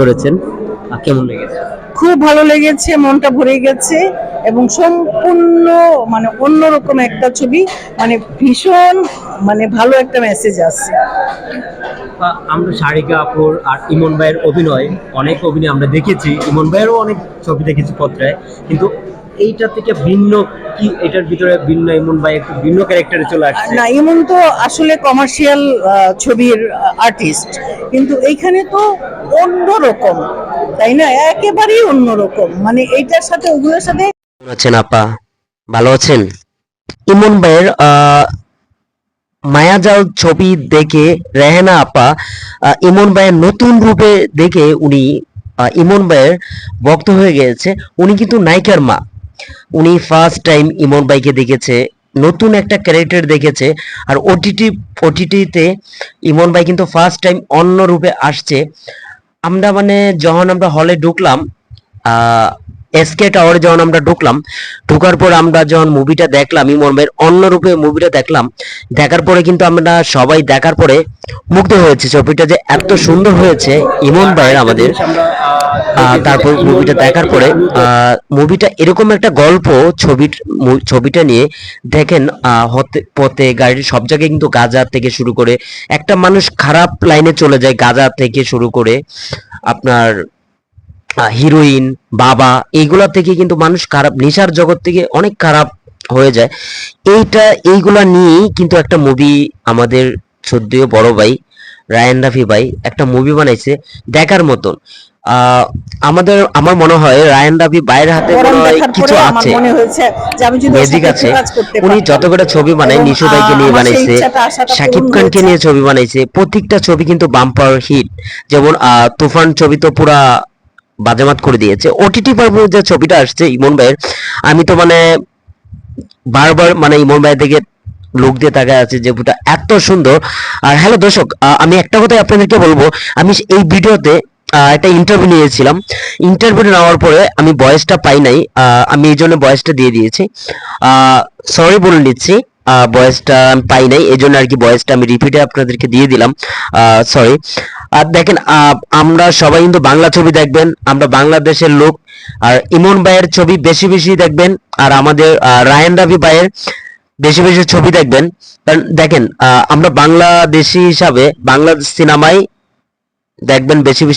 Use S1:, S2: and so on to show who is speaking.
S1: করেছেন? কেমন লেগেছে?
S2: খুব ভালো লেগেছে মনটা ভরে গেছে এবং সম্পূর্ণ মানে অন্যরকম একটা ছবি মানে ভীষণ মানে ভালো একটা মেসেজ আছে
S1: আমরা সারিকা আপুর আর ইমন ভাইয়ের অভিনয় অনেক অভিনয় আমরা দেখেছি। ইমন ভাইয়েরও অনেক ছবি দেখেছি পত্রায়। কিন্তু এইটা থেকে ভিন্ন কি? এটার ভিতরে ভিন্ন ইমন ভাই একটু ভিন্ন ক্যারেক্টারে চলে আসছে।
S2: না এমন তো আসলে কমার্শিয়াল ছবির আর্টিস্ট কিন্তু এইখানে তো অন্যরকম, তাই না? একেবারেই অন্যরকম। মানে এইটার সাথে, ওগুলোর সাথে
S3: আছেন আপা? ভালো আছেন? ইমন ভাইয়ের মায়াজাল ছবি দেখে, রেহেনা আপা ইমন ভাইয়ের নতুন রূপে দেখে উনি ইমন ভাইয়ের ভক্ত হয়ে গেছে উনি কিন্তু নায়িকার মা। উনি ফার্স্ট টাইম ইমন ভাইকে দেখেছে। নতুন একটা ক্যারেক্টার দেখেছে, আর ওটিটি ওটিটিতে ইমন ভাই কিন্তু ফার্স্ট টাইম অন্য রূপে আসছে। আমরা মানে যখন আমরা হলে ঢুকলাম এসকে টাওয়ারে যখন আমরা ঢুকলাম, ঢোকার পর আমরা যখন মুভিটা দেখলাম ভাইয়ের অন্য রূপে মুভিটা দেখলাম, দেখার পরে কিন্তু আমরা সবাই দেখার পরে মুগ্ধ হয়েছে। ছবিটা যে এত সুন্দর হয়েছে, ইমন ভাইয়ের আমাদের। তারপর মুভিটা দেখার পরে মুভিটা এরকম একটা গল্প ছবির ছবিটা নিয়ে দেখেন হতে, পথে, গাড়ির সব জায়গায় কিন্তু গাজা থেকে শুরু করে, একটা মানুষ খারাপ লাইনে চলে যায় গাজা থেকে শুরু করে আপনার হিরোইন বাবা এইগুলা থেকে কিন্তু মানুষ খারাপ নেশার জগৎ থেকে অনেক খারাপ হয়ে যায়। এইটা এইগুলা নিয়েই কিন্তু একটা মুভি আমাদের সদ্যীয় বড় ভাই রায়ান রাফি ভাই একটা মুভি বানাইছে দেখার মতন। আমাদের আমার মনে হয় রায়ান রাফি বাইরের হাতে কিছু আছে। ম্যাজিক আছে। উনি যত করে ছবি বানায় নিশু ভাইকে নিয়ে বানাইছে। শাকিব খানকে নিয়ে ছবি বানাইছে। প্রত্যেকটা ছবি কিন্তু বাম্পার হিট যেমন আহ, তুফান ছবি তো পুরা বাজামাত করে দিয়েছে। ওটিটি পারব যে ছবিটা আসছে, ইমন ভাইয়ের, আমি তো মানে বারবার মানে ইমন ভাইয়ের দিকে লোক দিয়ে তাকায় আছে যে বুটা এত সুন্দর। আর হ্যালো দর্শক আমি একটা কথাই আপনাদেরকে বলব, আমি এই ভিডিওতে একটা ইন্টারভিউ নিয়েছিলাম। ইন্টারভিউ নেওয়ার পরে আমি বয়সটা পাই নাই আমি এই জন্য বয়সটা দিয়ে দিয়েছি। সরি বলে নিচ্ছি বয়সটা আমি পাই নাই এই জন্য আর কি বয়সটা আমি রিপিটে আপনাদেরকে দিয়ে দিলাম। সরি আর দেখেন আমরা সবাই কিন্তু বাংলা ছবি দেখবেন, আমরা বাংলাদেশের লোক, আর ইমন ভাইয়ের ছবি বেশি বেশি দেখবেন, আর আমাদের রায়ান রাবি ভাইয়ের বেশি বেশি ছবি দেখবেন। কারণ দেখেন আমরা বাংলাদেশি হিসাবে বাংলা সিনেমায় দেখবেন বেশি বেশি